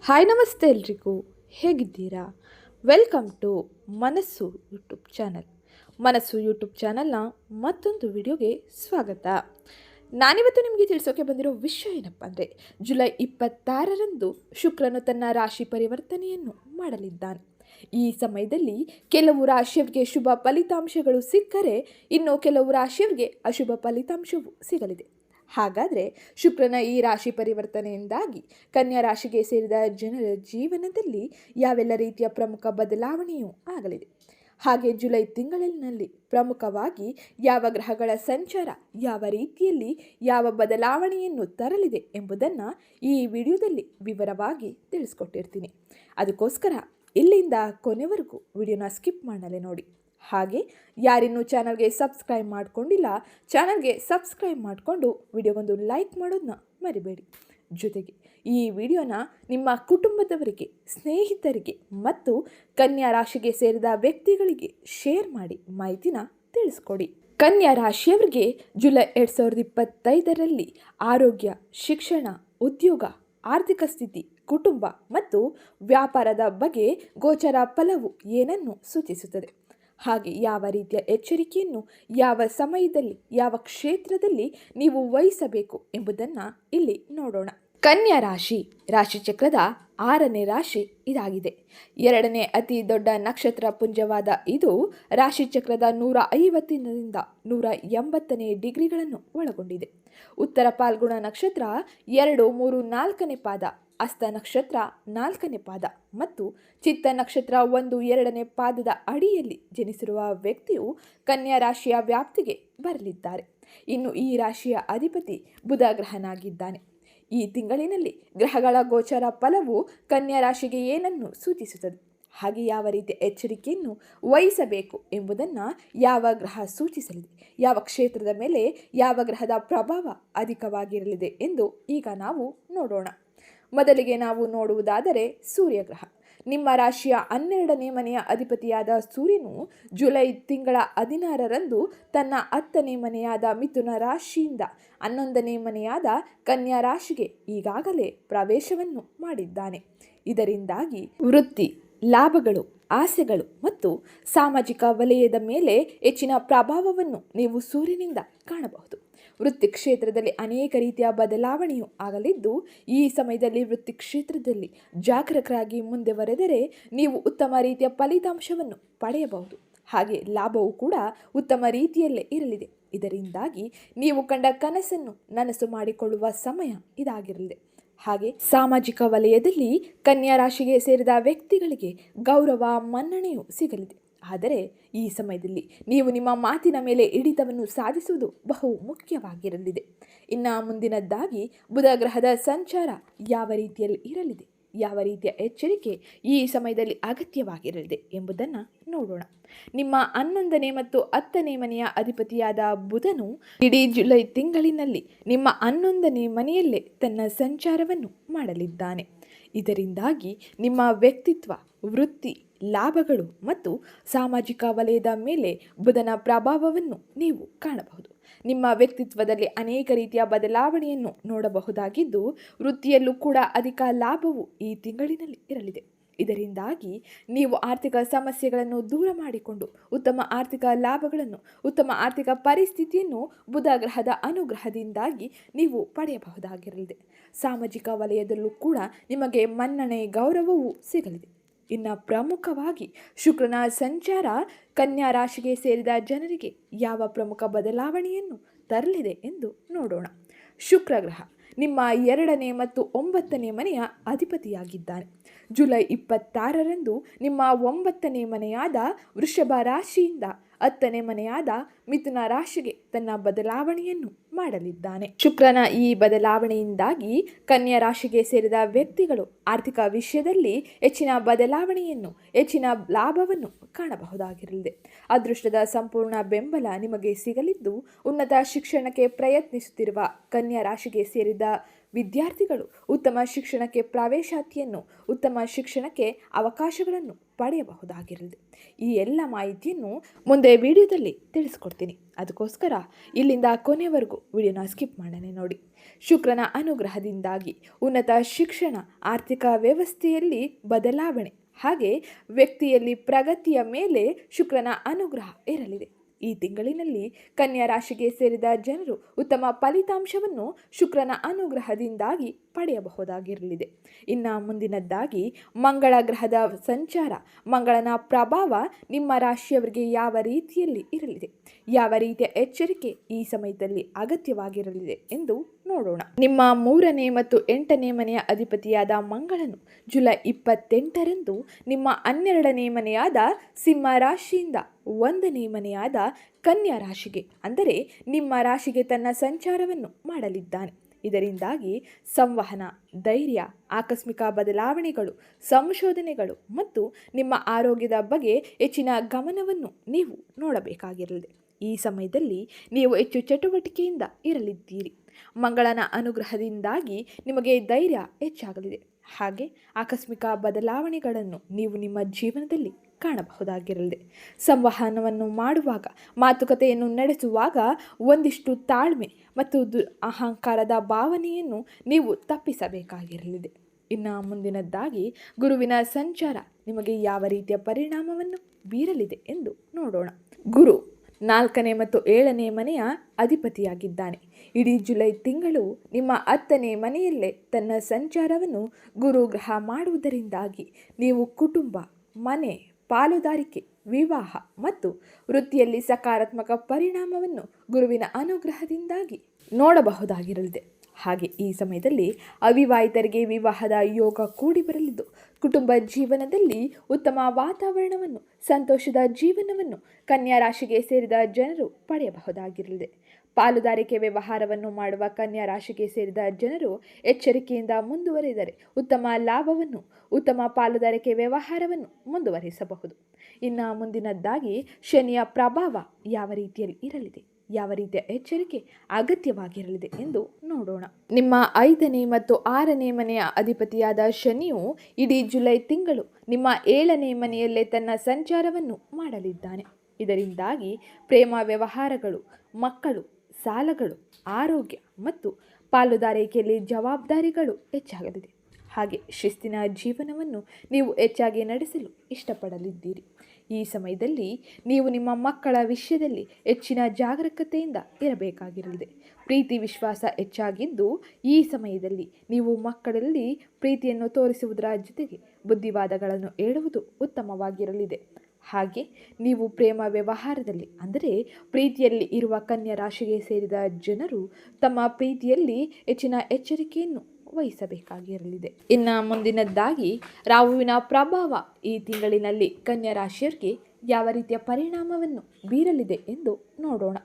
Hi ನಮಸ್ತೆ ಎಲ್ರಿಗೂ. ಹೇಗಿದ್ದೀರಾ? Welcome to Manasu YouTube channel. Manasu YouTube ಚಾನಲ್ನ ಮತ್ತೊಂದು ವಿಡಿಯೋಗೆ ಸ್ವಾಗತ. ನಾನಿವತ್ತು ನಿಮಗೆ ತಿಳಿಸೋಕೆ ಬಂದಿರೋ ವಿಷಯ ಏನಪ್ಪ ಅಂದರೆ, ಜುಲೈ ಇಪ್ಪತ್ತಾರರಂದು ಶುಕ್ರನು ತನ್ನ ರಾಶಿ ಪರಿವರ್ತನೆಯನ್ನು ಮಾಡಲಿದ್ದಾನೆ. ಈ ಸಮಯದಲ್ಲಿ ಕೆಲವು ರಾಶಿಯವರಿಗೆ ಶುಭ ಫಲಿತಾಂಶಗಳು ಸಿಕ್ಕರೆ, ಇನ್ನು ಕೆಲವು ರಾಶಿಯವರಿಗೆ ಅಶುಭ ಫಲಿತಾಂಶವು ಸಿಗಲಿದೆ. ಹಾಗಾದರೆ ಶುಕ್ರನ ಈ ರಾಶಿ ಪರಿವರ್ತನೆಯಿಂದಾಗಿ ಕನ್ಯಾ ರಾಶಿಗೆ ಸೇರಿದ ಜನರ ಜೀವನದಲ್ಲಿ ಯಾವೆಲ್ಲ ರೀತಿಯ ಪ್ರಮುಖ ಬದಲಾವಣೆಯೂ ಆಗಲಿದೆ. ಹಾಗೆ ಜುಲೈ ತಿಂಗಳಿನಲ್ಲಿ ಪ್ರಮುಖವಾಗಿ ಯಾವ ಗ್ರಹಗಳ ಸಂಚಾರ, ಯಾವ ರೀತಿಯಲ್ಲಿ ಯಾವ ಬದಲಾವಣೆಯನ್ನು ತರಲಿದೆ ಎಂಬುದನ್ನು ಈ ವಿಡಿಯೋದಲ್ಲಿ ವಿವರವಾಗಿ ತಿಳಿಸ್ಕೊಟ್ಟಿರ್ತೀನಿ. ಅದಕ್ಕೋಸ್ಕರ ಇಲ್ಲಿಂದ ಕೊನೆವರೆಗೂ ವಿಡಿಯೋನ ಸ್ಕಿಪ್ ಮಾಡಲೇ ನೋಡಿ. ಹಾಗೆ ಯಾರಿನ್ನೂ ಚಾನಲ್ಗೆ ಸಬ್ಸ್ಕ್ರೈಬ್ ಮಾಡಿಕೊಂಡಿಲ್ಲ, ಚಾನಲ್ಗೆ ಸಬ್ಸ್ಕ್ರೈಬ್ ಮಾಡಿಕೊಂಡು ವಿಡಿಯೋಗೊಂದು ಲೈಕ್ ಮಾಡೋದನ್ನ ಮರಿಬೇಡಿ. ಜೊತೆಗೆ ಈ ವಿಡಿಯೋನ ನಿಮ್ಮ ಕುಟುಂಬದವರಿಗೆ, ಸ್ನೇಹಿತರಿಗೆ ಮತ್ತು ಕನ್ಯಾ ರಾಶಿಗೆ ಸೇರಿದ ವ್ಯಕ್ತಿಗಳಿಗೆ ಶೇರ್ ಮಾಡಿ ಮಾಹಿತಿನ ತಿಳಿಸ್ಕೊಡಿ. ಕನ್ಯಾ ರಾಶಿಯವರಿಗೆ ಜುಲೈ ಎರಡು ಸಾವಿರದ ಇಪ್ಪತ್ತೈದರಲ್ಲಿ ಆರೋಗ್ಯ, ಶಿಕ್ಷಣ, ಉದ್ಯೋಗ, ಆರ್ಥಿಕ ಸ್ಥಿತಿ, ಕುಟುಂಬ ಮತ್ತು ವ್ಯಾಪಾರದ ಬಗ್ಗೆ ಗೋಚರ ಫಲವು ಏನನ್ನು ಸೂಚಿಸುತ್ತದೆ? ಹಾಗೆ ಯಾವ ರೀತಿಯ ಎಚ್ಚರಿಕೆಯನ್ನು, ಯಾವ ಸಮಯದಲ್ಲಿ, ಯಾವ ಕ್ಷೇತ್ರದಲ್ಲಿ ನೀವು ವಹಿಸಬೇಕು ಎಂಬುದನ್ನು ಇಲ್ಲಿ ನೋಡೋಣ. ಕನ್ಯಾ ರಾಶಿ, ರಾಶಿಚಕ್ರದ ಆರನೇ ರಾಶಿ ಇದಾಗಿದೆ. ಎರಡನೇ ಅತಿ ದೊಡ್ಡ ನಕ್ಷತ್ರ ಪುಂಜವಾದ ಇದು ರಾಶಿಚಕ್ರದ ನೂರ ಐವತ್ತಿನಿಂದ ನೂರ ಎಂಬತ್ತನೇ ಡಿಗ್ರಿಗಳನ್ನು ಒಳಗೊಂಡಿದೆ. ಉತ್ತರ ಪಾಲ್ಗುಣ ನಕ್ಷತ್ರ ಎರಡು ಮೂರು ನಾಲ್ಕನೇ ಪಾದ ಅಸ್ತ ನಕ್ಷತ್ರ ನಾಲ್ಕನೇ ಪಾದ ಮತ್ತು ಚಿತ್ತ ನಕ್ಷತ್ರ ಒಂದು ಎರಡನೇ ಪಾದದ ಅಡಿಯಲ್ಲಿ ಜನಿಸಿರುವ ವ್ಯಕ್ತಿಯು ಕನ್ಯಾ ರಾಶಿಯ ವ್ಯಾಪ್ತಿಗೆ ಬರಲಿದ್ದಾರೆ. ಇನ್ನು ಈ ರಾಶಿಯ ಅಧಿಪತಿ ಬುಧ ಗ್ರಹನಾಗಿದ್ದಾನೆ ಈ ತಿಂಗಳಿನಲ್ಲಿ ಗ್ರಹಗಳ ಗೋಚರ ಫಲವು ಕನ್ಯಾ ರಾಶಿಗೆ ಏನನ್ನು ಸೂಚಿಸುತ್ತದೆ? ಹಾಗೆ ಯಾವ ರೀತಿಯ ಎಚ್ಚರಿಕೆಯನ್ನು ವಹಿಸಬೇಕು ಎಂಬುದನ್ನು ಯಾವ ಗ್ರಹ ಸೂಚಿಸಲಿದೆ? ಯಾವ ಕ್ಷೇತ್ರದ ಮೇಲೆ ಯಾವ ಗ್ರಹದ ಪ್ರಭಾವ ಅಧಿಕವಾಗಿರಲಿದೆ ಎಂದು ಈಗ ನಾವು ನೋಡೋಣ. ಮೊದಲಿಗೆ ನಾವು ನೋಡುವುದಾದರೆ ಸೂರ್ಯಗ್ರಹ ನಿಮ್ಮ ರಾಶಿಯ ಹನ್ನೆರಡನೇ ಮನೆಯ ಅಧಿಪತಿಯಾದ ಸೂರ್ಯನು ಜುಲೈ ತಿಂಗಳ ಹದಿನಾರರಂದು ತನ್ನ ಹತ್ತನೇ ಮನೆಯಾದ ಮಿಥುನ ರಾಶಿಯಿಂದ ಹನ್ನೊಂದನೇ ಮನೆಯಾದ ಕನ್ಯಾ ರಾಶಿಗೆ ಈಗಾಗಲೇ ಪ್ರವೇಶವನ್ನು ಮಾಡಿದ್ದಾನೆ. ಇದರಿಂದಾಗಿ ವೃತ್ತಿ, ಲಾಭಗಳು ಆಸೆಗಳು ಮತ್ತು ಸಾಮಾಜಿಕ ವಲಯದ ಮೇಲೆ ಹೆಚ್ಚಿನ ಪ್ರಭಾವವನ್ನು ನೀವು ಸೂರ್ಯನಿಂದ ಕಾಣಬಹುದು. ವೃತ್ತಿ ಕ್ಷೇತ್ರದಲ್ಲಿ ಅನೇಕ ರೀತಿಯ ಬದಲಾವಣೆಯು ಆಗಲಿದ್ದು, ಈ ಸಮಯದಲ್ಲಿ ವೃತ್ತಿ ಕ್ಷೇತ್ರದಲ್ಲಿ ಜಾಗರೂಕರಾಗಿ ಮುಂದೆ ಬರೆದರೆ ನೀವು ಉತ್ತಮ ರೀತಿಯ ಫಲಿತಾಂಶವನ್ನು ಪಡೆಯಬಹುದು. ಹಾಗೆ ಲಾಭವು ಕೂಡ ಉತ್ತಮ ರೀತಿಯಲ್ಲೇ ಇರಲಿದೆ. ಇದರಿಂದಾಗಿ ನೀವು ಕಂಡ ಕನಸನ್ನು ನನಸು ಮಾಡಿಕೊಳ್ಳುವ ಸಮಯ ಇದಾಗಿರಲಿದೆ. ಹಾಗೆ ಸಾಮಾಜಿಕ ವಲಯದಲ್ಲಿ ಕನ್ಯಾ ರಾಶಿಗೆ ಸೇರಿದ ವ್ಯಕ್ತಿಗಳಿಗೆ ಗೌರವ, ಮನ್ನಣೆಯು ಸಿಗಲಿದೆ. ಆದರೆ ಈ ಸಮಯದಲ್ಲಿ ನೀವು ನಿಮ್ಮ ಮಾತಿನ ಮೇಲೆ ಹಿಡಿತವನ್ನು ಸಾಧಿಸುವುದು ಬಹು ಮುಖ್ಯವಾಗಿರಲಿದೆ. ಇನ್ನು ಮುಂದಿನದ್ದಾಗಿ ಬುಧ ಗ್ರಹದ ಸಂಚಾರ ಯಾವ ರೀತಿಯಲ್ಲಿ ಇರಲಿದೆ? ಯಾವ ರೀತಿಯ ಎಚ್ಚರಿಕೆ ಈ ಸಮಯದಲ್ಲಿ ಅಗತ್ಯವಾಗಿರಲಿದೆ ಎಂಬುದನ್ನು ನೋಡೋಣ. ನಿಮ್ಮ ಹನ್ನೊಂದನೇ ಮತ್ತು ಹತ್ತನೇ ಮನೆಯ ಅಧಿಪತಿಯಾದ ಬುಧನು ಇಡೀ ಜುಲೈ ತಿಂಗಳಿನಲ್ಲಿ ನಿಮ್ಮ ಹನ್ನೊಂದನೇ ಮನೆಯಲ್ಲೇ ತನ್ನ ಸಂಚಾರವನ್ನು ಮಾಡಲಿದ್ದಾನೆ. ಇದರಿಂದಾಗಿ ನಿಮ್ಮ ವ್ಯಕ್ತಿತ್ವ, ವೃತ್ತಿ, ಲಾಭಗಳು ಮತ್ತು ಸಾಮಾಜಿಕ ವಲಯದ ಮೇಲೆ ಬುಧನ ಪ್ರಭಾವವನ್ನು ನೀವು ಕಾಣಬಹುದು. ನಿಮ್ಮ ವ್ಯಕ್ತಿತ್ವದಲ್ಲಿ ಅನೇಕ ರೀತಿಯ ಬದಲಾವಣೆಯನ್ನು ನೋಡಬಹುದಾಗಿದ್ದು, ವೃತ್ತಿಯಲ್ಲೂ ಕೂಡ ಅಧಿಕ ಲಾಭವು ಈ ತಿಂಗಳಿನಲ್ಲಿ ಇರಲಿದೆ. ಇದರಿಂದಾಗಿ ನೀವು ಆರ್ಥಿಕ ಸಮಸ್ಯೆಗಳನ್ನು ದೂರ ಮಾಡಿಕೊಂಡು ಉತ್ತಮ ಆರ್ಥಿಕ ಲಾಭಗಳನ್ನು, ಉತ್ತಮ ಆರ್ಥಿಕ ಪರಿಸ್ಥಿತಿಯನ್ನು ಬುಧ ಗ್ರಹದ ಅನುಗ್ರಹದಿಂದಾಗಿ ನೀವು ಪಡೆಯಬಹುದಾಗಿರಲಿದೆ. ಸಾಮಾಜಿಕ ವಲಯದಲ್ಲೂ ಕೂಡ ನಿಮಗೆ ಮನ್ನಣೆ, ಗೌರವವೂ ಸಿಗಲಿದೆ. ಇನ್ನು ಪ್ರಮುಖವಾಗಿ ಶುಕ್ರನ ಸಂಚಾರ ಕನ್ಯಾ ರಾಶಿಗೆ ಸೇರಿದ ಜನರಿಗೆ ಯಾವ ಪ್ರಮುಖ ಬದಲಾವಣೆಯನ್ನು ತರಲಿದೆ ಎಂದು ನೋಡೋಣ. ಶುಕ್ರ ಗ್ರಹ ನಿಮ್ಮ ಎರಡನೇ ಮತ್ತು ಒಂಬತ್ತನೇ ಮನೆಯ ಅಧಿಪತಿಯಾಗಿದ್ದಾನೆ ಜುಲೈ ಇಪ್ಪತ್ತಾರರಂದು ನಿಮ್ಮ ಒಂಬತ್ತನೇ ಮನೆಯಾದ ವೃಷಭ ರಾಶಿಯಿಂದ ಹತ್ತನೇ ಮನೆಯಾದ ಮಿಥುನ ರಾಶಿಗೆ ತನ್ನ ಬದಲಾವಣೆಯನ್ನು ಮಾಡಲಿದ್ದಾನೆ. ಶುಕ್ರನ ಈ ಬದಲಾವಣೆಯಿಂದಾಗಿ ಕನ್ಯಾ ರಾಶಿಗೆ ಸೇರಿದ ವ್ಯಕ್ತಿಗಳು ಆರ್ಥಿಕ ವಿಷಯದಲ್ಲಿ ಹೆಚ್ಚಿನ ಬದಲಾವಣೆಯನ್ನು, ಹೆಚ್ಚಿನ ಲಾಭವನ್ನು ಕಾಣಬಹುದಾಗಿರಲಿದೆ. ಅದೃಷ್ಟದ ಸಂಪೂರ್ಣ ಬೆಂಬಲ ನಿಮಗೆ ಸಿಗಲಿದ್ದು ಉನ್ನತ ಶಿಕ್ಷಣಕ್ಕೆ ಪ್ರಯತ್ನಿಸುತ್ತಿರುವ ಕನ್ಯಾ ರಾಶಿಗೆ ಸೇರಿದ ವಿದ್ಯಾರ್ಥಿಗಳು ಉತ್ತಮ ಶಿಕ್ಷಣಕ್ಕೆ ಪ್ರವೇಶಾತಿಯನ್ನು, ಉತ್ತಮ ಶಿಕ್ಷಣಕ್ಕೆ ಅವಕಾಶಗಳನ್ನು ಪಡೆಯಬಹುದಾಗಿರಲಿದೆ ಈ ಎಲ್ಲ ಮಾಹಿತಿಯನ್ನು ಮುಂದೆ ವಿಡಿಯೋದಲ್ಲಿ ತಿಳಿಸ್ಕೊಡ್ತೀನಿ. ಅದಕ್ಕೋಸ್ಕರ ಇಲ್ಲಿಂದ ಕೊನೆವರೆಗೂ ವಿಡಿಯೋನ ಸ್ಕಿಪ್ ಮಾಡನೆ ನೋಡಿ. ಶುಕ್ರನ ಅನುಗ್ರಹದಿಂದಾಗಿ ಉನ್ನತ ಶಿಕ್ಷಣ, ಆರ್ಥಿಕ ವ್ಯವಸ್ಥೆಯಲ್ಲಿ ಬದಲಾವಣೆ, ಹಾಗೆ ವ್ಯಕ್ತಿಯಲ್ಲಿ ಪ್ರಗತಿಯ ಮೇಲೆ ಶುಕ್ರನ ಅನುಗ್ರಹ ಇರಲಿದೆ. ಈ ತಿಂಗಳಿನಲ್ಲಿ ಕನ್ಯಾ ರಾಶಿಗೆ ಸೇರಿದ ಜನರು ಉತ್ತಮ ಫಲಿತಾಂಶವನ್ನು ಶುಕ್ರನ ಅನುಗ್ರಹದಿಂದಾಗಿ ಪಡೆಯಬಹುದಾಗಿರಲಿದೆ. ಇನ್ನು ಮುಂದಿನದ್ದಾಗಿ ಮಂಗಳ ಗ್ರಹದ ಸಂಚಾರ, ಮಂಗಳನ ಪ್ರಭಾವ ನಿಮ್ಮ ರಾಶಿಯವರಿಗೆ ಯಾವ ರೀತಿಯಲ್ಲಿ ಇರಲಿದೆ? ಯಾವ ರೀತಿಯ ಎಚ್ಚರಿಕೆ ಈ ಸಮಯದಲ್ಲಿ ಅಗತ್ಯವಾಗಿರಲಿದೆ ಎಂದು ನೋಡೋಣ. ನಿಮ್ಮ ಮೂರನೇ ಮತ್ತು ಎಂಟನೇ ಮನೆಯ ಅಧಿಪತಿಯಾದ ಮಂಗಳನು ಜುಲೈ ಇಪ್ಪತ್ತೆಂಟರಂದು ನಿಮ್ಮ ಹನ್ನೆರಡನೇ ಮನೆಯಾದ ಸಿಂಹ ರಾಶಿಯಿಂದ ಒಂದನೇ ಮನೆಯಾದ ಕನ್ಯಾ ರಾಶಿಗೆ, ಅಂದರೆ ನಿಮ್ಮ ರಾಶಿಗೆ ತನ್ನ ಸಂಚಾರವನ್ನು ಮಾಡಲಿದ್ದಾನೆ. ಇದರಿಂದಾಗಿ ಸಂವಹನ, ಧೈರ್ಯ, ಆಕಸ್ಮಿಕ ಬದಲಾವಣೆಗಳು, ಸಂಶೋಧನೆಗಳು ಮತ್ತು ನಿಮ್ಮ ಆರೋಗ್ಯದ ಬಗ್ಗೆ ಹೆಚ್ಚಿನ ಗಮನವನ್ನು ನೀವು ನೋಡಬೇಕಾಗಿರಲಿದೆ. ಈ ಸಮಯದಲ್ಲಿ ನೀವು ಹೆಚ್ಚು ಚಟುವಟಿಕೆಯಿಂದ ಇರಲಿದ್ದೀರಿ. ಮಂಗಳನ ಅನುಗ್ರಹದಿಂದಾಗಿ ನಿಮಗೆ ಧೈರ್ಯ ಹೆಚ್ಚಾಗಲಿದೆ. ಹಾಗೆ ಆಕಸ್ಮಿಕ ಬದಲಾವಣೆಗಳನ್ನು ನೀವು ನಿಮ್ಮ ಜೀವನದಲ್ಲಿ ಕಾಣಬಹುದಾಗಿರಲಿದೆ. ಸಂವಹನವನ್ನು ಮಾಡುವಾಗ, ಮಾತುಕತೆಯನ್ನು ನಡೆಸುವಾಗ ಒಂದಿಷ್ಟು ತಾಳ್ಮೆ ಮತ್ತು ಅಹಂಕಾರದ ಭಾವನೆಯನ್ನು ನೀವು ತಪ್ಪಿಸಬೇಕಾಗಿರಲಿದೆ. ಇನ್ನು ಮುಂದಿನದ್ದಾಗಿ, ಗುರುವಿನ ಸಂಚಾರ ನಿಮಗೆ ಯಾವ ರೀತಿಯ ಪರಿಣಾಮವನ್ನು ಬೀರಲಿದೆ ಎಂದು ನೋಡೋಣ. ಗುರು ನಾಲ್ಕನೇ ಮತ್ತು ಏಳನೇ ಮನೆಯ ಅಧಿಪತಿಯಾಗಿದ್ದಾನೆ. ಇಡೀ ಜುಲೈ ತಿಂಗಳು ನಿಮ್ಮ ಹತ್ತನೇ ಮನೆಯಲ್ಲೇ ತನ್ನ ಸಂಚಾರವನ್ನು ಗುರುಗ್ರಹ ಮಾಡುವುದರಿಂದಾಗಿ ನೀವು ಕುಟುಂಬ, ಮನೆ, ಪಾಲುದಾರಿಕೆ, ವಿವಾಹ ಮತ್ತು ವೃತ್ತಿಯಲ್ಲಿ ಸಕಾರಾತ್ಮಕ ಪರಿಣಾಮವನ್ನು ಗುರುವಿನ ಅನುಗ್ರಹದಿಂದಾಗಿ ನೋಡಬಹುದಾಗಿರಲಿದೆ. ಹಾಗೆ ಈ ಸಮಯದಲ್ಲಿ ಅವಿವಾಹಿತರಿಗೆ ವಿವಾಹದ ಯೋಗ ಕೂಡಿ ಬರಲಿದ್ದು, ಕುಟುಂಬ ಜೀವನದಲ್ಲಿ ಉತ್ತಮ ವಾತಾವರಣವನ್ನು, ಸಂತೋಷದ ಜೀವನವನ್ನು ಕನ್ಯಾ ರಾಶಿಗೆ ಸೇರಿದ ಜನರು ಪಡೆಯಬಹುದಾಗಿರಲಿದೆ. ಪಾಲುದಾರಿಕೆ ವ್ಯವಹಾರವನ್ನು ಮಾಡುವ ಕನ್ಯಾ ರಾಶಿಗೆ ಸೇರಿದ ಜನರು ಎಚ್ಚರಿಕೆಯಿಂದ ಮುಂದುವರಿದರೆ ಉತ್ತಮ ಲಾಭವನ್ನು, ಉತ್ತಮ ಪಾಲುದಾರಿಕೆ ವ್ಯವಹಾರವನ್ನು ಮುಂದುವರಿಸಬಹುದು. ಇನ್ನು ಮುಂದಿನದ್ದಾಗಿ ಶನಿಯ ಪ್ರಭಾವ ಯಾವ ರೀತಿಯಲ್ಲಿ ಇರಲಿದೆ? ಯಾವ ರೀತಿಯ ಎಚ್ಚರಿಕೆ ಅಗತ್ಯವಾಗಿರಲಿದೆ ಎಂದು ನೋಡೋಣ. ನಿಮ್ಮ ಐದನೇ ಮತ್ತು ಆರನೇ ಮನೆಯ ಅಧಿಪತಿಯಾದ ಶನಿಯು ಇಡೀ ಜುಲೈ ತಿಂಗಳು ನಿಮ್ಮ ಏಳನೇ ಮನೆಯಲ್ಲೇ ತನ್ನ ಸಂಚಾರವನ್ನು ಮಾಡಲಿದ್ದಾನೆ. ಇದರಿಂದಾಗಿ ಪ್ರೇಮ ವ್ಯವಹಾರಗಳು, ಮಕ್ಕಳು, ಸಾಲಗಳು, ಆರೋಗ್ಯ ಮತ್ತು ಪಾಲುದಾರಿಕೆಯಲ್ಲಿ ಜವಾಬ್ದಾರಿಗಳು ಹೆಚ್ಚಾಗಲಿದೆ. ಹಾಗೆ ಶಿಸ್ತಿನ ಜೀವನವನ್ನು ನೀವು ಹೆಚ್ಚಾಗಿ ನಡೆಸಲು ಇಷ್ಟಪಡಲಿದ್ದೀರಿ. ಈ ಸಮಯದಲ್ಲಿ ನೀವು ನಿಮ್ಮ ಮಕ್ಕಳ ವಿಷಯದಲ್ಲಿ ಹೆಚ್ಚಿನ ಜಾಗರೂಕತೆಯಿಂದ ಇರಬೇಕಾಗಿರಲಿದೆ. ಪ್ರೀತಿ ವಿಶ್ವಾಸ ಹೆಚ್ಚಾಗಿದ್ದು ಈ ಸಮಯದಲ್ಲಿ ನೀವು ಮಕ್ಕಳಲ್ಲಿ ಪ್ರೀತಿಯನ್ನು ತೋರಿಸುವುದರ ಜೊತೆಗೆ ಬುದ್ಧಿವಾದಗಳನ್ನು ಹೇಳುವುದು ಉತ್ತಮವಾಗಿರಲಿದೆ. ಹಾಗೆ ನೀವು ಪ್ರೇಮ ವ್ಯವಹಾರದಲ್ಲಿ ಅಂದರೆ ಪ್ರೀತಿಯಲ್ಲಿ ಇರುವ ಕನ್ಯಾ ರಾಶಿಗೆ ಸೇರಿದ ಜನರು ತಮ್ಮ ಪ್ರೀತಿಯಲ್ಲಿ ಹೆಚ್ಚಿನ ಎಚ್ಚರಿಕೆಯನ್ನು ವಹಿಸಬೇಕಾಗಿರಲಿದೆ ಇನ್ನು ಮುಂದಿನದ್ದಾಗಿ, ರಾಹುವಿನ ಪ್ರಭಾವ ಈ ತಿಂಗಳಿನಲ್ಲಿ ಕನ್ಯಾ ರಾಶಿಯರಿಗೆ ಯಾವ ರೀತಿಯ ಪರಿಣಾಮವನ್ನು ಬೀರಲಿದೆ ಎಂದು ನೋಡೋಣ.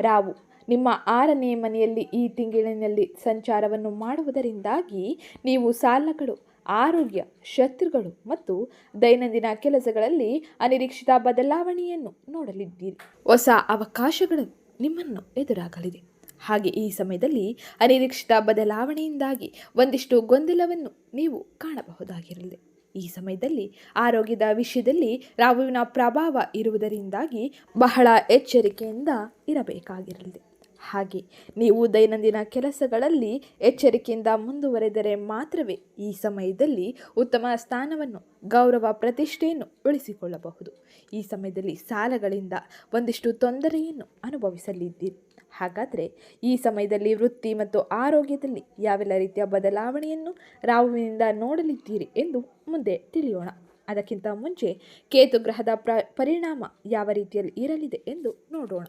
ರಾವು ನಿಮ್ಮ ಆರನೇ ಮನೆಯಲ್ಲಿ ಈ ತಿಂಗಳಿನಲ್ಲಿ ಸಂಚಾರವನ್ನು ಮಾಡುವುದರಿಂದಾಗಿ ನೀವು ಸಾಲಗಳು ಆರೋಗ್ಯ, ಶತ್ರುಗಳು ಮತ್ತು ದೈನಂದಿನ ಕೆಲಸಗಳಲ್ಲಿ ಅನಿರೀಕ್ಷಿತ ಬದಲಾವಣೆಯನ್ನು ನೋಡಲಿದ್ದೀರಿ. ಹೊಸ ಅವಕಾಶಗಳು ನಿಮ್ಮನ್ನು ಎದುರಾಗಲಿದೆ. ಹಾಗೆ ಈ ಸಮಯದಲ್ಲಿ ಅನಿರೀಕ್ಷಿತ ಬದಲಾವಣೆಯಿಂದಾಗಿ ಒಂದಿಷ್ಟು ಗೊಂದಲವನ್ನು ನೀವು ಕಾಣಬಹುದಾಗಿರಲಿದೆ ಈ ಸಮಯದಲ್ಲಿ ಆರೋಗ್ಯದ ವಿಷಯದಲ್ಲಿ ರಾಹುವಿನ ಪ್ರಭಾವ ಇರುವುದರಿಂದಾಗಿ ಬಹಳ ಎಚ್ಚರಿಕೆಯಿಂದ ಇರಬೇಕಾಗಿರಲಿದೆ ಹಾಗೆ ನೀವು ದೈನಂದಿನ ಕೆಲಸಗಳಲ್ಲಿ ಎಚ್ಚರಿಕೆಯಿಂದ ಮುಂದುವರೆದರೆ ಮಾತ್ರವೇ ಈ ಸಮಯದಲ್ಲಿ ಉತ್ತಮ ಸ್ಥಾನವನ್ನು, ಗೌರವ ಪ್ರತಿಷ್ಠೆಯನ್ನು ಉಳಿಸಿಕೊಳ್ಳಬಹುದು. ಈ ಸಮಯದಲ್ಲಿ ಸಾಲಗಳಿಂದ ಒಂದಿಷ್ಟು ತೊಂದರೆಯನ್ನು ಅನುಭವಿಸಲಿದ್ದೀರಿ. ಹಾಗಾದರೆ ಈ ಸಮಯದಲ್ಲಿ ವೃತ್ತಿ ಮತ್ತು ಆರೋಗ್ಯದಲ್ಲಿ ಯಾವೆಲ್ಲ ರೀತಿಯ ಬದಲಾವಣೆಯನ್ನು ರಾಹುವಿನಿಂದ ನೋಡಲಿದ್ದೀರಿ ಎಂದು ಮುಂದೆ ತಿಳಿಯೋಣ. ಅದಕ್ಕಿಂತ ಮುಂಚೆ ಕೇತು ಗ್ರಹದ ಪ್ರ, ಪರಿಣಾಮ ಯಾವ ರೀತಿಯಲ್ಲಿ ಇರಲಿದೆ ಎಂದು ನೋಡೋಣ.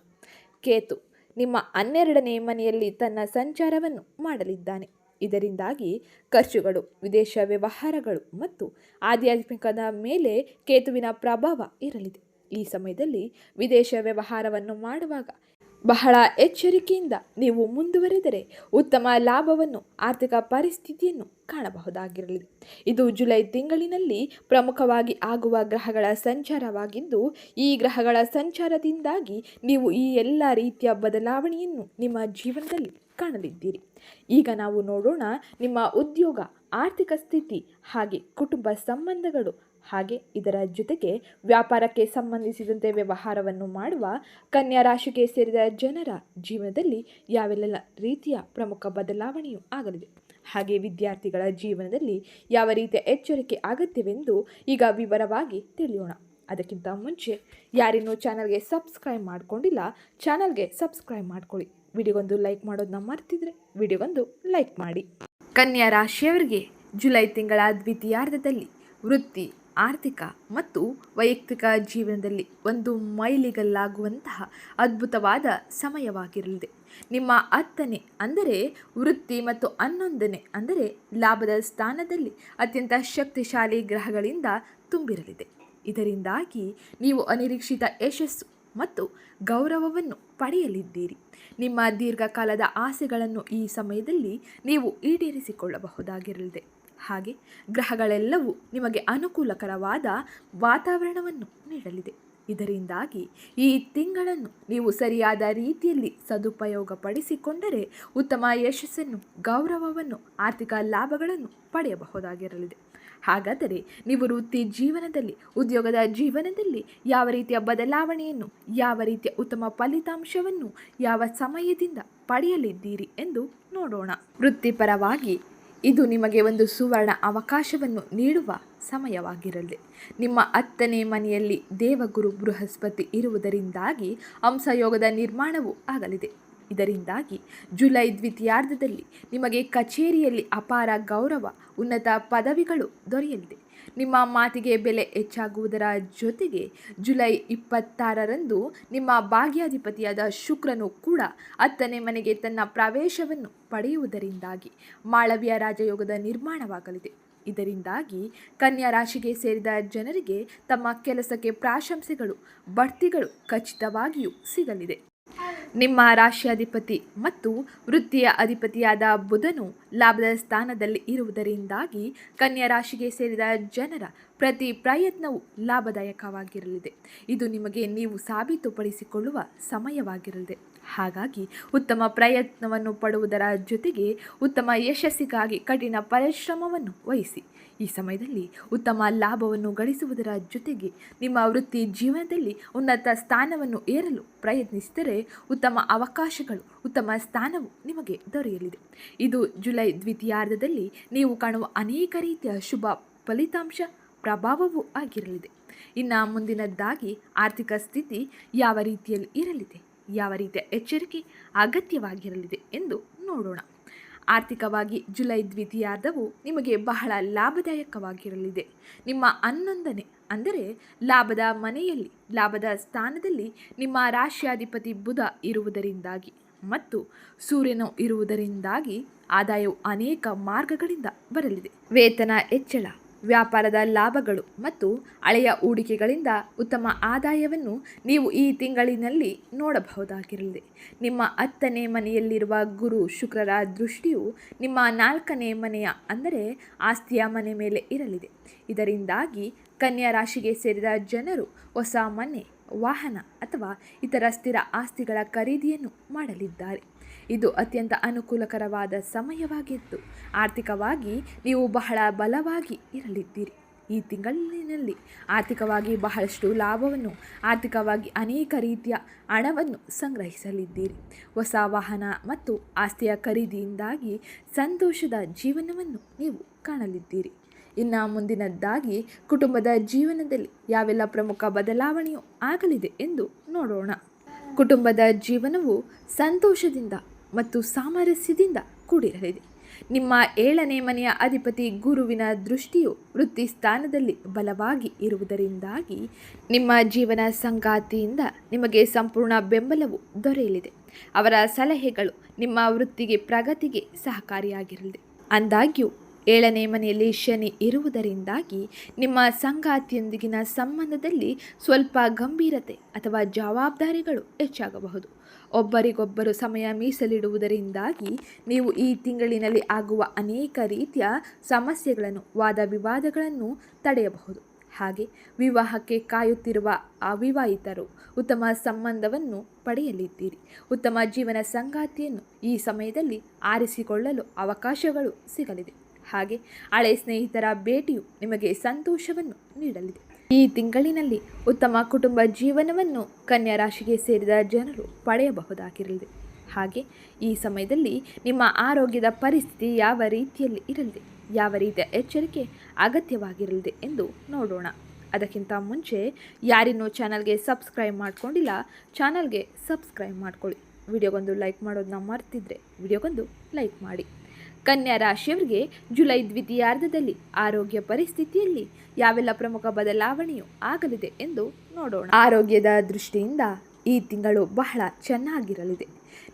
ಕೇತು ನಿಮ್ಮ ಹನ್ನೆರಡನೇ ಮನೆಯಲ್ಲಿ ತನ್ನ ಸಂಚಾರವನ್ನು ಮಾಡಲಿದ್ದಾನೆ. ಇದರಿಂದಾಗಿ ಖರ್ಚುಗಳು, ವಿದೇಶ ವ್ಯವಹಾರಗಳು ಮತ್ತು ಆಧ್ಯಾತ್ಮಿಕದ ಮೇಲೆ ಕೇತುವಿನ ಪ್ರಭಾವ ಇರಲಿದೆ. ಈ ಸಮಯದಲ್ಲಿ ವಿದೇಶ ವ್ಯವಹಾರವನ್ನು ಮಾಡುವಾಗ ಬಹಳ ಎಚ್ಚರಿಕೆಯಿಂದ ನೀವು ಮುಂದುವರೆದರೆ ಉತ್ತಮ ಲಾಭವನ್ನು, ಆರ್ಥಿಕ ಪರಿಸ್ಥಿತಿಯನ್ನು ಕಾಣಬಹುದಾಗಿರಲಿದೆ ಇದು ಜುಲೈ ತಿಂಗಳಿನಲ್ಲಿ ಪ್ರಮುಖವಾಗಿ ಆಗುವ ಗ್ರಹಗಳ ಸಂಚಾರವಾಗಿದ್ದು, ಈ ಗ್ರಹಗಳ ಸಂಚಾರದಿಂದಾಗಿ ನೀವು ಈ ಎಲ್ಲ ರೀತಿಯ ಬದಲಾವಣೆಯನ್ನು ನಿಮ್ಮ ಜೀವನದಲ್ಲಿ ಕಾಣಲಿದ್ದೀರಿ. ಈಗ ನಾವು ನೋಡೋಣ ನಿಮ್ಮ ಉದ್ಯೋಗ, ಆರ್ಥಿಕ ಸ್ಥಿತಿ ಹಾಗೆ ಕುಟುಂಬ ಸಂಬಂಧಗಳು ಹಾಗೆ ಇದರ ಜೊತೆಗೆ ವ್ಯಾಪಾರಕ್ಕೆ ಸಂಬಂಧಿಸಿದಂತೆ ವ್ಯವಹಾರವನ್ನು ಮಾಡುವ ಕನ್ಯಾ ರಾಶಿಗೆ ಸೇರಿದ ಜನರ ಜೀವನದಲ್ಲಿ ಯಾವೆಲ್ಲ ರೀತಿಯ ಪ್ರಮುಖ ಬದಲಾವಣೆಯೂ ಆಗಲಿದೆ? ಹಾಗೆ ವಿದ್ಯಾರ್ಥಿಗಳ ಜೀವನದಲ್ಲಿ ಯಾವ ರೀತಿಯ ಎಚ್ಚರಿಕೆ ಅಗತ್ಯವೆಂದು ಈಗ ವಿವರವಾಗಿ ತಿಳಿಯೋಣ. ಅದಕ್ಕಿಂತ ಮುಂಚೆ ಯಾರಿನ್ನೂ ಚಾನಲ್ಗೆ ಸಬ್ಸ್ಕ್ರೈಬ್ ಮಾಡಿಕೊಂಡಿಲ್ಲ, ಚಾನಲ್ಗೆ ಸಬ್ಸ್ಕ್ರೈಬ್ ಮಾಡ್ಕೊಳ್ಳಿ. ವಿಡಿಯೋಗೊಂದು ಲೈಕ್ ಮಾಡೋದನ್ನ ಮರ್ತಿದ್ರೆ ವಿಡಿಯೋಗೊಂದು ಲೈಕ್ ಮಾಡಿ. ಕನ್ಯಾ ರಾಶಿಯವರಿಗೆ ಜುಲೈ ತಿಂಗಳ ದ್ವಿತೀಯಾರ್ಧದಲ್ಲಿ ವೃತ್ತಿ ಆರ್ಥಿಕ ಮತ್ತು ವೈಯಕ್ತಿಕ ಜೀವನದಲ್ಲಿ ಒಂದು ಮೈಲಿಗಲ್ಲಾಗುವಂತಹ ಅದ್ಭುತವಾದ ಸಮಯವಾಗಿರಲಿದೆ. ನಿಮ್ಮ ಹತ್ತನೇ ಅಂದರೆ ವೃತ್ತಿ ಮತ್ತು ಹನ್ನೊಂದನೇ ಅಂದರೆ ಲಾಭದ ಸ್ಥಾನದಲ್ಲಿ ಅತ್ಯಂತ ಶಕ್ತಿಶಾಲಿ ಗ್ರಹಗಳಿಂದ ತುಂಬಿರಲಿದೆ. ಇದರಿಂದಾಗಿ ನೀವು ಅನಿರೀಕ್ಷಿತ ಯಶಸ್ಸು ಮತ್ತು ಗೌರವವನ್ನು ಪಡೆಯಲಿದ್ದೀರಿ. ನಿಮ್ಮ ದೀರ್ಘಕಾಲದ ಆಸೆಗಳನ್ನು ಈ ಸಮಯದಲ್ಲಿ ನೀವು ಈಡೇರಿಸಿಕೊಳ್ಳಬಹುದಾಗಿರಲಿದೆ. ಹಾಗೆ ಗ್ರಹಗಳೆಲ್ಲವೂ ನಿಮಗೆ ಅನುಕೂಲಕರವಾದ ವಾತಾವರಣವನ್ನು ನೀಡಲಿದೆ. ಇದರಿಂದಾಗಿ ಈ ತಿಂಗಳನ್ನು ನೀವು ಸರಿಯಾದ ರೀತಿಯಲ್ಲಿ ಸದುಪಯೋಗಪಡಿಸಿಕೊಂಡರೆ ಉತ್ತಮ ಯಶಸ್ಸನ್ನು, ಗೌರವವನ್ನು, ಆರ್ಥಿಕ ಲಾಭಗಳನ್ನು ಪಡೆಯಬಹುದಾಗಿರಲಿದೆ. ಹಾಗಾದರೆ ನೀವು ವೃತ್ತಿ ಜೀವನದಲ್ಲಿ, ಉದ್ಯೋಗದ ಜೀವನದಲ್ಲಿ ಯಾವ ರೀತಿಯ ಬದಲಾವಣೆಯನ್ನು, ಯಾವ ರೀತಿಯ ಉತ್ತಮ ಫಲಿತಾಂಶವನ್ನು ಯಾವ ಸಮಯದಿಂದ ಪಡೆಯಲಿದ್ದೀರಿ ಎಂದು ನೋಡೋಣ. ವೃತ್ತಿಪರವಾಗಿ ಇದು ನಿಮಗೆ ಒಂದು ಸುವರ್ಣ ಅವಕಾಶವನ್ನು ನೀಡುವ ಸಮಯವಾಗಿರಲಿ. ನಿಮ್ಮ ಹತ್ತನೇ ಮನೆಯಲ್ಲಿ ದೇವಗುರು ಬೃಹಸ್ಪತಿ ಇರುವುದರಿಂದಾಗಿ ಹಂಸಯೋಗದ ನಿರ್ಮಾಣವೂ ಆಗಲಿದೆ. ಇದರಿಂದಾಗಿ ಜುಲೈ ದ್ವಿತೀಯಾರ್ಧದಲ್ಲಿ ನಿಮಗೆ ಕಚೇರಿಯಲ್ಲಿ ಅಪಾರ ಗೌರವ, ಉನ್ನತ ಪದವಿಗಳು ದೊರೆಯಲಿದೆ. ನಿಮ್ಮ ಮಾತಿಗೆ ಬೆಲೆ ಹೆಚ್ಚಾಗುವುದರ ಜೊತೆಗೆ ಜುಲೈ ಇಪ್ಪತ್ತಾರರಂದು ನಿಮ್ಮ ಭಾಗ್ಯಾಧಿಪತಿಯಾದ ಶುಕ್ರನು ಕೂಡ ಹತ್ತನೇ ಮನೆಗೆ ತನ್ನ ಪ್ರವೇಶವನ್ನು ಪಡೆಯುವುದರಿಂದಾಗಿ ಮಾಳವ್ಯ ರಾಜಯೋಗದ ನಿರ್ಮಾಣವಾಗಲಿದೆ. ಇದರಿಂದಾಗಿ ಕನ್ಯಾ ರಾಶಿಗೆ ಸೇರಿದ ಜನರಿಗೆ ತಮ್ಮ ಕೆಲಸಕ್ಕೆ ಪ್ರಾಶಂಸೆಗಳು, ಬಡ್ತಿಗಳು ಖಚಿತವಾಗಿಯೂ ಸಿಗಲಿದೆ. ನಿಮ್ಮ ರಾಶಿಯಾಧಿಪತಿ ಮತ್ತು ವೃತ್ತಿಯ ಅಧಿಪತಿಯಾದ ಬುಧನು ಲಾಭದ ಸ್ಥಾನದಲ್ಲಿ ಇರುವುದರಿಂದಾಗಿ ಕನ್ಯಾ ರಾಶಿಗೆ ಸೇರಿದ ಜನರ ಪ್ರತಿ ಪ್ರಯತ್ನವು ಲಾಭದಾಯಕವಾಗಿರಲಿದೆ. ಇದು ನಿಮಗೆ ನೀವು ಸಾಬೀತುಪಡಿಸಿಕೊಳ್ಳುವ ಸಮಯವಾಗಿರಲಿದೆ. ಹಾಗಾಗಿ ಉತ್ತಮ ಪ್ರಯತ್ನವನ್ನು ಪಡುವುದರ ಜೊತೆಗೆ ಉತ್ತಮ ಯಶಸ್ಸಿಗಾಗಿ ಕಠಿಣ ಪರಿಶ್ರಮವನ್ನು ವಹಿಸಿ. ಈ ಸಮಯದಲ್ಲಿ ಉತ್ತಮ ಲಾಭವನ್ನು ಗಳಿಸುವುದರ ಜೊತೆಗೆ ನಿಮ್ಮ ವೃತ್ತಿ ಜೀವನದಲ್ಲಿ ಉನ್ನತ ಸ್ಥಾನವನ್ನು ಏರಲು ಪ್ರಯತ್ನಿಸಿದರೆ ಉತ್ತಮ ಅವಕಾಶಗಳು, ಉತ್ತಮ ಸ್ಥಾನವು ನಿಮಗೆ ದೊರೆಯಲಿದೆ. ಇದು ಜುಲೈ ದ್ವಿತೀಯಾರ್ಧದಲ್ಲಿ ನೀವು ಕಾಣುವ ಅನೇಕ ರೀತಿಯ ಶುಭ ಫಲಿತಾಂಶ, ಪ್ರಭಾವವೂ ಆಗಿರಲಿದೆ. ಇನ್ನು ಮುಂದಿನದ್ದಾಗಿ ಆರ್ಥಿಕ ಸ್ಥಿತಿ ಯಾವ ರೀತಿಯಲ್ಲಿ ಇರಲಿದೆ, ಯಾವ ರೀತಿಯ ಎಚ್ಚರಿಕೆ, ಅಗತ್ಯವಾಗಿರಲಿದೆ ಎಂದು ನೋಡೋಣ. ಆರ್ಥಿಕವಾಗಿ ಜುಲೈ ದ್ವಿತೀಯಾರ್ಧವು ನಿಮಗೆ ಬಹಳ ಲಾಭದಾಯಕವಾಗಿರಲಿದೆ. ನಿಮ್ಮ ಹನ್ನೊಂದನೇ ಅಂದರೆ ಲಾಭದ ಮನೆಯಲ್ಲಿ, ಲಾಭದ ಸ್ಥಾನದಲ್ಲಿ ನಿಮ್ಮ ರಾಶಿಯಾಧಿಪತಿ ಬುಧ ಇರುವುದರಿಂದಾಗಿ ಮತ್ತು ಸೂರ್ಯನು ಇರುವುದರಿಂದಾಗಿ ಆದಾಯವು ಅನೇಕ ಮಾರ್ಗಗಳಿಂದ ಬರಲಿದೆ. ವೇತನ ಹೆಚ್ಚಳ ವ್ಯಾಪಾರದ ಲಾಭಗಳು ಮತ್ತು ಹಳೆಯ ಹೂಡಿಕೆಗಳಿಂದ ಉತ್ತಮ ಆದಾಯವನ್ನು ನೀವು ಈ ತಿಂಗಳಿನಲ್ಲಿ ನೋಡಬಹುದಾಗಿರಲಿದೆ ನಿಮ್ಮ ಹತ್ತನೇ ಮನೆಯಲ್ಲಿರುವ ಗುರು ಶುಕ್ರರ ದೃಷ್ಟಿಯು ನಿಮ್ಮ ನಾಲ್ಕನೇ ಮನೆಯ ಅಂದರೆ ಆಸ್ತಿಯ ಮನೆ ಮೇಲೆ ಇರಲಿದೆ. ಇದರಿಂದಾಗಿ ಕನ್ಯಾ ರಾಶಿಗೆ ಸೇರಿದ ಜನರು ಹೊಸ ಮನೆ ವಾಹನ ಅಥವಾ ಇತರ ಸ್ಥಿರ ಆಸ್ತಿಗಳ ಖರೀದಿಯನ್ನು ಮಾಡಲಿದ್ದಾರೆ. ಇದು ಅತ್ಯಂತ ಅನುಕೂಲಕರವಾದ ಸಮಯವಾಗಿದ್ದು, ಆರ್ಥಿಕವಾಗಿ ನೀವು ಬಹಳ ಬಲವಾಗಿ ಇರಲಿದ್ದೀರಿ. ಈ ತಿಂಗಳಿನಲ್ಲಿ ಆರ್ಥಿಕವಾಗಿ ಬಹಳಷ್ಟು ಲಾಭವನ್ನು, ಆರ್ಥಿಕವಾಗಿ ಅನೇಕ ರೀತಿಯ ಹಣವನ್ನು ಸಂಗ್ರಹಿಸಲಿದ್ದೀರಿ. ಹೊಸ ವಾಹನ ಮತ್ತು ಆಸ್ತಿಯ ಖರೀದಿಯಿಂದಾಗಿ ಸಂತೋಷದ ಜೀವನವನ್ನು ನೀವು ಕಾಣಲಿದ್ದೀರಿ. ಇನ್ನು ಮುಂದಿನದ್ದಾಗಿ ಕುಟುಂಬದ ಜೀವನದಲ್ಲಿ ಯಾವೆಲ್ಲ ಪ್ರಮುಖ ಬದಲಾವಣೆಯೂ ಆಗಲಿದೆ ಎಂದು ನೋಡೋಣ. ಕುಟುಂಬದ ಜೀವನವು ಸಂತೋಷದಿಂದ ಮತ್ತು ಸಾಮರಸ್ಯದಿಂದ ಕೂಡಿರಲಿದೆ. ನಿಮ್ಮ ಏಳನೇ ಮನೆಯ ಅಧಿಪತಿ ಗುರುವಿನ ದೃಷ್ಟಿಯು ವೃತ್ತಿ ಸ್ಥಾನದಲ್ಲಿ ಬಲವಾಗಿ ಇರುವುದರಿಂದಾಗಿ ನಿಮ್ಮ ಜೀವನ ಸಂಗಾತಿಯಿಂದ ನಿಮಗೆ ಸಂಪೂರ್ಣ ಬೆಂಬಲವು ದೊರೆಯಲಿದೆ. ಅವರ ಸಲಹೆಗಳು ನಿಮ್ಮ ವೃತ್ತಿಗೆ ಪ್ರಗತಿಗೆ ಸಹಕಾರಿಯಾಗಿರಲಿದೆ. ಅಂದಾಗ್ಯೂ ಏಳನೇ ಮನೆಯಲ್ಲಿ ಶನಿ ಇರುವುದರಿಂದಾಗಿ ನಿಮ್ಮ ಸಂಗಾತಿಯೊಂದಿಗಿನ ಸಂಬಂಧದಲ್ಲಿ ಸ್ವಲ್ಪ ಗಂಭೀರತೆ ಅಥವಾ ಜವಾಬ್ದಾರಿಗಳು ಹೆಚ್ಚಾಗಬಹುದು. ಒಬ್ಬರಿಗೊಬ್ಬರು ಸಮಯ ಮೀಸಲಿಡುವುದರಿಂದಾಗಿ ನೀವು ಈ ತಿಂಗಳಿನಲ್ಲಿ ಆಗುವ ಅನೇಕ ರೀತಿಯ ಸಮಸ್ಯೆಗಳನ್ನು ವಾದ ವಿವಾದಗಳನ್ನು ತಡೆಯಬಹುದು. ಹಾಗೆ ವಿವಾಹಕ್ಕೆ ಕಾಯುತ್ತಿರುವ ಅವಿವಾಹಿತರು ಉತ್ತಮ ಸಂಬಂಧವನ್ನು ಪಡೆಯಲಿದ್ದೀರಿ. ಉತ್ತಮ ಜೀವನ ಸಂಗಾತಿಯನ್ನು ಈ ಸಮಯದಲ್ಲಿ ಆರಿಸಿಕೊಳ್ಳಲು ಅವಕಾಶಗಳು ಸಿಗಲಿದೆ. ಹಾಗೆ ಹಳೆ ಸ್ನೇಹಿತರ ಭೇಟಿಯು ನಿಮಗೆ ಸಂತೋಷವನ್ನು ನೀಡಲಿದೆ. ಈ ತಿಂಗಳಿನಲ್ಲಿ ಉತ್ತಮ ಕುಟುಂಬ ಜೀವನವನ್ನು ಕನ್ಯಾ ರಾಶಿಗೆ ಸೇರಿದ ಜನರು ಪಡೆಯಬಹುದಾಗಿರಲಿದೆ. ಹಾಗೆ ಈ ಸಮಯದಲ್ಲಿ ನಿಮ್ಮ ಆರೋಗ್ಯದ ಪರಿಸ್ಥಿತಿ ಯಾವ ರೀತಿಯಲ್ಲಿ ಇರಲಿದೆ, ಯಾವ ರೀತಿಯ ಎಚ್ಚರಿಕೆ ಅಗತ್ಯವಾಗಿರಲಿದೆ ಎಂದು ನೋಡೋಣ. ಅದಕ್ಕಿಂತ ಮುಂಚೆ ಯಾರಿನ್ನೂ ಚಾನಲ್ಗೆ ಸಬ್ಸ್ಕ್ರೈಬ್ ಮಾಡ್ಕೊಂಡಿಲ್ಲ, ಚಾನಲ್ಗೆ ಸಬ್ಸ್ಕ್ರೈಬ್ ಮಾಡ್ಕೊಳ್ಳಿ. ವಿಡಿಯೋಗೊಂದು ಲೈಕ್ ಮಾಡೋದನ್ನ ಮರ್ತಿದ್ರೆ ವಿಡಿಯೋಗೊಂದು ಲೈಕ್ ಮಾಡಿ. ಕನ್ಯಾ ರಾಶಿಯವರಿಗೆ ಜುಲೈ ದ್ವಿತೀಯಾರ್ಧದಲ್ಲಿ ಆರೋಗ್ಯ ಪರಿಸ್ಥಿತಿಯಲ್ಲಿ ಯಾವೆಲ್ಲ ಪ್ರಮುಖ ಬದಲಾವಣೆಯು ಆಗಲಿದೆ ಎಂದು ನೋಡೋಣ. ಆರೋಗ್ಯದ ದೃಷ್ಟಿಯಿಂದ ಈ ತಿಂಗಳು ಬಹಳ ಚೆನ್ನಾಗಿರಲಿದೆ.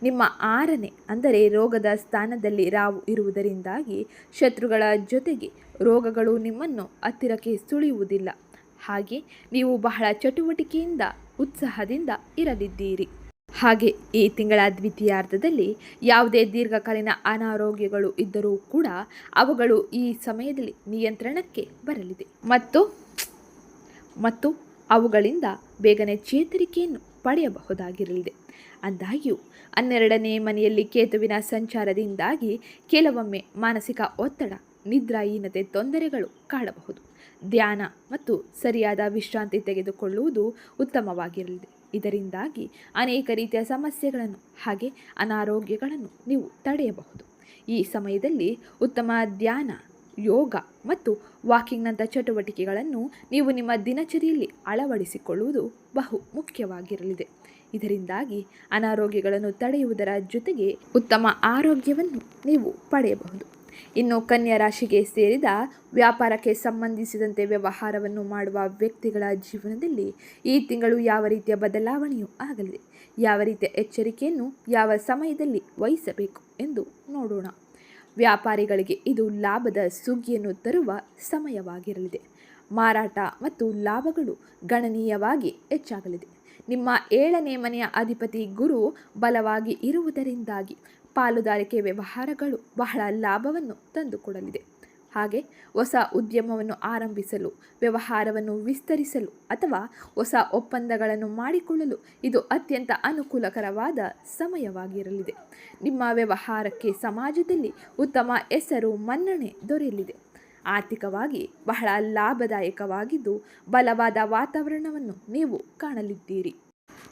ನಿಮ್ಮ ಆರನೇ, ಅಂದರೆ ರೋಗದ ಸ್ಥಾನದಲ್ಲಿ ರಾವು ಇರುವುದರಿಂದಾಗಿ ಶತ್ರುಗಳ ಜೊತೆಗೆ ರೋಗಗಳು ನಿಮ್ಮನ್ನು ಹತ್ತಿರಕ್ಕೆ ಸುಳಿಯುವುದಿಲ್ಲ. ಹಾಗೆ ನೀವು ಬಹಳ ಚಟುವಟಿಕೆಯಿಂದ, ಉತ್ಸಾಹದಿಂದ ಇರಲಿದ್ದೀರಿ. ಹಾಗೆ ಈ ತಿಂಗಳ ದ್ವಿತೀಯಾರ್ಧದಲ್ಲಿ ಯಾವುದೇ ದೀರ್ಘಕಾಲೀನ ಅನಾರೋಗ್ಯಗಳು ಇದ್ದರೂ ಕೂಡ ಅವುಗಳು ಈ ಸಮಯದಲ್ಲಿ ನಿಯಂತ್ರಣಕ್ಕೆ ಬರಲಿದೆ. ಮತ್ತು ಮತ್ತು ಅವುಗಳಿಂದ ಬೇಗನೆ ಚೇತರಿಕೆಯನ್ನು ಪಡೆಯಬಹುದಾಗಿರಲಿದೆ. ಅಂದಾಗ್ಯೂ ಹನ್ನೆರಡನೇ ಮನೆಯಲ್ಲಿ ಕೇತುವಿನ ಸಂಚಾರದಿಂದಾಗಿ ಕೆಲವೊಮ್ಮೆ ಮಾನಸಿಕ ಒತ್ತಡ, ನಿದ್ರಾಹೀನತೆ, ತೊಂದರೆಗಳು ಕಾಡಬಹುದು ಧ್ಯಾನ ಮತ್ತು ಸರಿಯಾದ ವಿಶ್ರಾಂತಿ ತೆಗೆದುಕೊಳ್ಳುವುದು ಉತ್ತಮವಾಗಿರಲಿದೆ. ಇದರಿಂದಾಗಿ ಅನೇಕ ರೀತಿಯ ಸಮಸ್ಯೆಗಳನ್ನು ಹಾಗೆ ಅನಾರೋಗ್ಯಗಳನ್ನು ನೀವು ತಡೆಯಬಹುದು. ಈ ಸಮಯದಲ್ಲಿ ಉತ್ತಮ ಧ್ಯಾನ, ಯೋಗ ಮತ್ತು ವಾಕಿಂಗ್ನಂಥ ಚಟುವಟಿಕೆಗಳನ್ನು ನೀವು ನಿಮ್ಮ ದಿನಚರಿಯಲ್ಲಿ ಅಳವಡಿಸಿಕೊಳ್ಳುವುದು ಬಹು ಮುಖ್ಯವಾಗಿರಲಿದೆ. ಇದರಿಂದಾಗಿ ಅನಾರೋಗ್ಯಗಳನ್ನು ತಡೆಯುವುದರ ಜೊತೆಗೆ ಉತ್ತಮ ಆರೋಗ್ಯವನ್ನು ನೀವು ಪಡೆಯಬಹುದು. ಇನ್ನು ಕನ್ಯಾ ರಾಶಿಗೆ ಸೇರಿದ ವ್ಯಾಪಾರಕ್ಕೆ ಸಂಬಂಧಿಸಿದಂತೆ ವ್ಯವಹಾರವನ್ನು ಮಾಡುವ ವ್ಯಕ್ತಿಗಳ ಜೀವನದಲ್ಲಿ ಈ ತಿಂಗಳು ಯಾವ ರೀತಿಯ ಬದಲಾವಣೆಯೂ ಆಗಲಿದೆ. ಯಾವ ರೀತಿಯ ಎಚ್ಚರಿಕೆಯನ್ನು ಯಾವ ಸಮಯದಲ್ಲಿ ವಹಿಸಬೇಕು ಎಂದು ನೋಡೋಣ. ವ್ಯಾಪಾರಿಗಳಿಗೆ ಇದು ಲಾಭದ ಸುಗ್ಗಿಯನ್ನು ತರುವ ಸಮಯವಾಗಿರಲಿದೆ. ಮಾರಾಟ ಮತ್ತು ಲಾಭಗಳು ಗಣನೀಯವಾಗಿ ಹೆಚ್ಚಾಗಲಿದೆ. ನಿಮ್ಮ ಏಳನೇ ಮನೆಯ ಅಧಿಪತಿ ಗುರು ಬಲವಾಗಿ ಇರುವುದರಿಂದಾಗಿ ಪಾಲುದಾರಿಕೆ ವ್ಯವಹಾರಗಳು ಬಹಳ ಲಾಭವನ್ನು ತಂದುಕೊಡಲಿದೆ. ಹಾಗೆ ಹೊಸ ಉದ್ಯಮವನ್ನು ಆರಂಭಿಸಲು, ವ್ಯವಹಾರವನ್ನು ವಿಸ್ತರಿಸಲು ಅಥವಾ ಹೊಸ ಒಪ್ಪಂದಗಳನ್ನು ಮಾಡಿಕೊಳ್ಳಲು ಇದು ಅತ್ಯಂತ ಅನುಕೂಲಕರವಾದ ಸಮಯವಾಗಿರಲಿದೆ. ನಿಮ್ಮ ವ್ಯವಹಾರಕ್ಕೆ ಸಮಾಜದಲ್ಲಿ ಉತ್ತಮ ಹೆಸರು, ಮನ್ನಣೆ ದೊರೆಯಲಿದೆ. ಆರ್ಥಿಕವಾಗಿ ಬಹಳ ಲಾಭದಾಯಕವಾಗಿದ್ದು ಬಲವಾದ ವಾತಾವರಣವನ್ನು ನೀವು ಕಾಣಲಿದ್ದೀರಿ.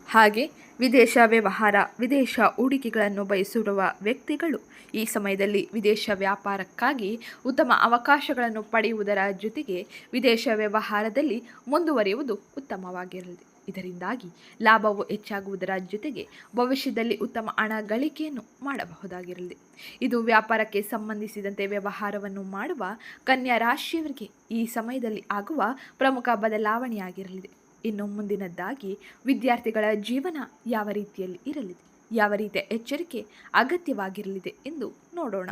ಹಾಗೆ ವಿದೇಶ ವ್ಯವಹಾರ, ವಿದೇಶ ಹೂಡಿಕೆಗಳನ್ನು ಬಯಸಿರುವ ವ್ಯಕ್ತಿಗಳು ಈ ಸಮಯದಲ್ಲಿ ವಿದೇಶ ವ್ಯಾಪಾರಕ್ಕಾಗಿ ಉತ್ತಮ ಅವಕಾಶಗಳನ್ನು ಪಡೆಯುವುದರ ಜೊತೆಗೆ ವಿದೇಶ ವ್ಯವಹಾರದಲ್ಲಿ ಮುಂದುವರಿಯುವುದು ಉತ್ತಮವಾಗಿರಲಿದೆ ಇದರಿಂದಾಗಿ ಲಾಭವು ಹೆಚ್ಚಾಗುವುದರ ಜೊತೆಗೆ ಭವಿಷ್ಯದಲ್ಲಿ ಉತ್ತಮ ಹಣ ಗಳಿಕೆಯನ್ನು ಮಾಡಬಹುದಾಗಿರಲಿದೆ ಇದು ವ್ಯಾಪಾರಕ್ಕೆ ಸಂಬಂಧಿಸಿದಂತೆ ವ್ಯವಹಾರವನ್ನು ಮಾಡುವ ಕನ್ಯಾ ರಾಶಿಯವರಿಗೆ ಈ ಸಮಯದಲ್ಲಿ ಆಗುವ ಪ್ರಮುಖ ಬದಲಾವಣೆಯಾಗಿರಲಿದೆ ಇನ್ನು ಮುಂದಿನದ್ದಾಗಿ ವಿದ್ಯಾರ್ಥಿಗಳ ಜೀವನ ಯಾವ ರೀತಿಯಲ್ಲಿ ಇರಲಿದೆ, ಯಾವ ರೀತಿಯ ಎಚ್ಚರಿಕೆ ಅಗತ್ಯವಾಗಿರಲಿದೆ ಎಂದು ನೋಡೋಣ.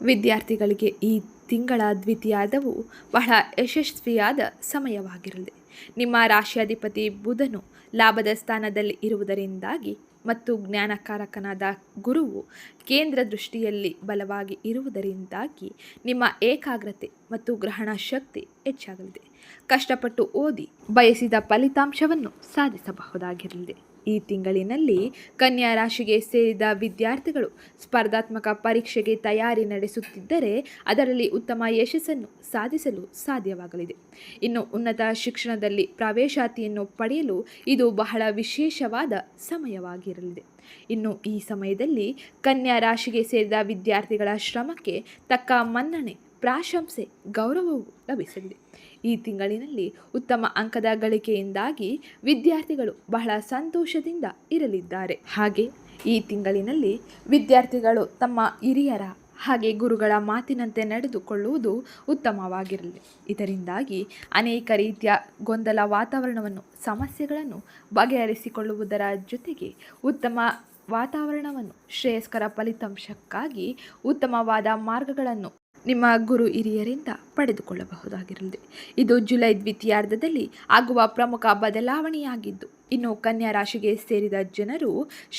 ವಿದ್ಯಾರ್ಥಿಗಳಿಗೆ ಈ ತಿಂಗಳ ದ್ವಿತೀಯಾದವು ಬಹಳ ಯಶಸ್ವಿಯಾದ ಸಮಯವಾಗಿರಲಿದೆ. ನಿಮ್ಮ ರಾಶಿಯಾಧಿಪತಿ ಬುಧನು ಲಾಭದ ಸ್ಥಾನದಲ್ಲಿ ಇರುವುದರಿಂದಾಗಿ ಮತ್ತು ಜ್ಞಾನಕಾರಕನಾದ ಗುರುವು ಕೇಂದ್ರ ದೃಷ್ಟಿಯಲ್ಲಿ ಬಲವಾಗಿ ಇರುವುದರಿಂದಾಗಿ ನಿಮ್ಮ ಏಕಾಗ್ರತೆ ಮತ್ತು ಗ್ರಹಣ ಶಕ್ತಿ ಹೆಚ್ಚಾಗಲಿದೆ. ಕಷ್ಟಪಟ್ಟು ಓದಿ ಬಯಸಿದ ಫಲಿತಾಂಶವನ್ನು ಸಾಧಿಸಬಹುದಾಗಿರಲಿದೆ. ಈ ತಿಂಗಳಿನಲ್ಲಿ ಕನ್ಯಾ ರಾಶಿಗೆ ಸೇರಿದ ವಿದ್ಯಾರ್ಥಿಗಳು ಸ್ಪರ್ಧಾತ್ಮಕ ಪರೀಕ್ಷೆಗೆ ತಯಾರಿ ನಡೆಸುತ್ತಿದ್ದರೆ ಅದರಲ್ಲಿ ಉತ್ತಮ ಯಶಸ್ಸನ್ನು ಸಾಧಿಸಲು ಸಾಧ್ಯವಾಗಲಿದೆ. ಇನ್ನು ಉನ್ನತ ಶಿಕ್ಷಣದಲ್ಲಿ ಪ್ರವೇಶಾತಿಯನ್ನು ಪಡೆಯಲು ಇದು ಬಹಳ ವಿಶೇಷವಾದ ಸಮಯವಾಗಿರಲಿದೆ. ಇನ್ನು ಈ ಸಮಯದಲ್ಲಿ ಕನ್ಯಾ ರಾಶಿಗೆ ಸೇರಿದ ವಿದ್ಯಾರ್ಥಿಗಳ ಶ್ರಮಕ್ಕೆ ತಕ್ಕ ಮನ್ನಣೆ, ಪ್ರಾಶಂಸೆ, ಗೌರವವು ಲಭಿಸಲಿದೆ. ಈ ತಿಂಗಳಿನಲ್ಲಿ ಉತ್ತಮ ಅಂಕದ ಗಳಿಕೆಯಿಂದಾಗಿ ವಿದ್ಯಾರ್ಥಿಗಳು ಬಹಳ ಸಂತೋಷದಿಂದ ಇರಲಿದ್ದಾರೆ. ಹಾಗೆ ಈ ತಿಂಗಳಿನಲ್ಲಿ ವಿದ್ಯಾರ್ಥಿಗಳು ತಮ್ಮ ಹಿರಿಯರ ಹಾಗೆ ಗುರುಗಳ ಮಾತಿನಂತೆ ನಡೆದುಕೊಳ್ಳುವುದು ಉತ್ತಮವಾಗಿರಲಿ. ಇದರಿಂದಾಗಿ ಅನೇಕ ರೀತಿಯ ಗೊಂದಲ ವಾತಾವರಣವನ್ನು, ಸಮಸ್ಯೆಗಳನ್ನು ಬಗೆಹರಿಸಿಕೊಳ್ಳುವುದರ ಜೊತೆಗೆ ಉತ್ತಮ ವಾತಾವರಣವನ್ನು ಶ್ರೇಯಸ್ಕರ ಫಲಿತಾಂಶಕ್ಕಾಗಿ ಉತ್ತಮವಾದ ಮಾರ್ಗಗಳನ್ನು ನಿಮ್ಮ ಗುರು ಹಿರಿಯರಿಂದ ಪಡೆದುಕೊಳ್ಳಬಹುದಾಗಿರಲಿದೆ. ಇದು ಜುಲೈ ದ್ವಿತೀಯಾರ್ಧದಲ್ಲಿ ಆಗುವ ಪ್ರಮುಖ ಬದಲಾವಣೆಯಾಗಿದ್ದು, ಇನ್ನು ಕನ್ಯಾ ರಾಶಿಗೆ ಸೇರಿದ ಜನರು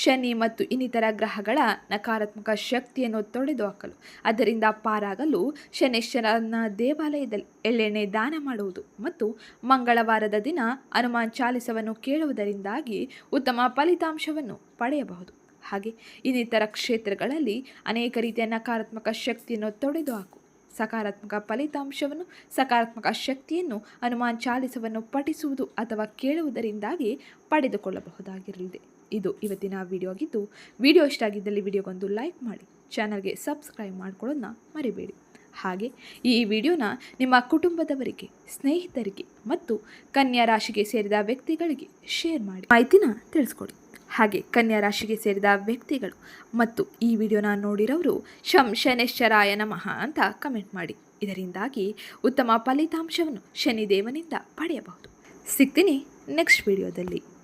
ಶನಿ ಮತ್ತು ಇನ್ನಿತರ ಗ್ರಹಗಳ ನಕಾರಾತ್ಮಕ ಶಕ್ತಿಯನ್ನು ತೊಡೆದುಹಾಕಲು ಅದರಿಂದ ಪಾರಾಗಲು ಶನೇಶ್ವರನ ದೇವಾಲಯದಲ್ಲಿ ಎಳ್ಳೆಣ್ಣೆ ದಾನ ಮಾಡುವುದು ಮತ್ತು ಮಂಗಳವಾರದ ದಿನ ಹನುಮಾನ್ ಚಾಲಿಸವನ್ನು ಕೇಳುವುದರಿಂದಾಗಿ ಉತ್ತಮ ಫಲಿತಾಂಶವನ್ನು ಪಡೆಯಬಹುದು. ಹಾಗೆ ಇನ್ನಿತರ ಕ್ಷೇತ್ರಗಳಲ್ಲಿ ಅನೇಕ ರೀತಿಯ ನಕಾರಾತ್ಮಕ ಶಕ್ತಿಯನ್ನು ತೊಡೆದುಹಾಕು ಸಕಾರಾತ್ಮಕ ಫಲಿತಾಂಶವನ್ನು, ಸಕಾರಾತ್ಮಕ ಶಕ್ತಿಯನ್ನು ಹನುಮಾನ್ ಚಾಲಿಸವನ್ನು ಪಠಿಸುವುದು ಅಥವಾ ಕೇಳುವುದರಿಂದಾಗಿ ಪಡೆದುಕೊಳ್ಳಬಹುದಾಗಿರಲಿದೆ. ಇದು ಇವತ್ತಿನ ವಿಡಿಯೋ ಆಗಿದ್ದು ವಿಡಿಯೋ ಇಷ್ಟ ಆಗಿದ್ದಲ್ಲಿ ವಿಡಿಯೋಗೊಂದು ಲೈಕ್ ಮಾಡಿ ಚಾನಲ್ಗೆ ಸಬ್ಸ್ಕ್ರೈಬ್ ಮಾಡ್ಕೊಳ್ಳೋದನ್ನ ಮರಿಬೇಡಿ. ಹಾಗೆ ಈ ವಿಡಿಯೋನ ನಿಮ್ಮ ಕುಟುಂಬದವರಿಗೆ, ಸ್ನೇಹಿತರಿಗೆ ಮತ್ತು ಕನ್ಯಾ ರಾಶಿಗೆ ಸೇರಿದ ವ್ಯಕ್ತಿಗಳಿಗೆ ಶೇರ್ ಮಾಡಿ ಮಾಹಿತಿನ ತಿಳಿಸ್ಕೊಡಿ. ಹಾಗೆ ಕನ್ಯಾ ರಾಶಿಗೆ ಸೇರಿದ ವ್ಯಕ್ತಿಗಳು ಮತ್ತು ಈ ವಿಡಿಯೋನ ನೋಡಿರೋರು ಶಂ ಶನೇಶ್ವರಾಯ ನಮಃ ಅಂತ ಕಮೆಂಟ್ ಮಾಡಿ. ಇದರಿಂದಾಗಿ ಉತ್ತಮ ಫಲಿತಾಂಶವನ್ನು ಶನಿದೇವನಿಂದ ಪಡೆಯಬಹುದು. ಸಿಗ್ತೀನಿ ನೆಕ್ಸ್ಟ್ ವಿಡಿಯೋದಲ್ಲಿ.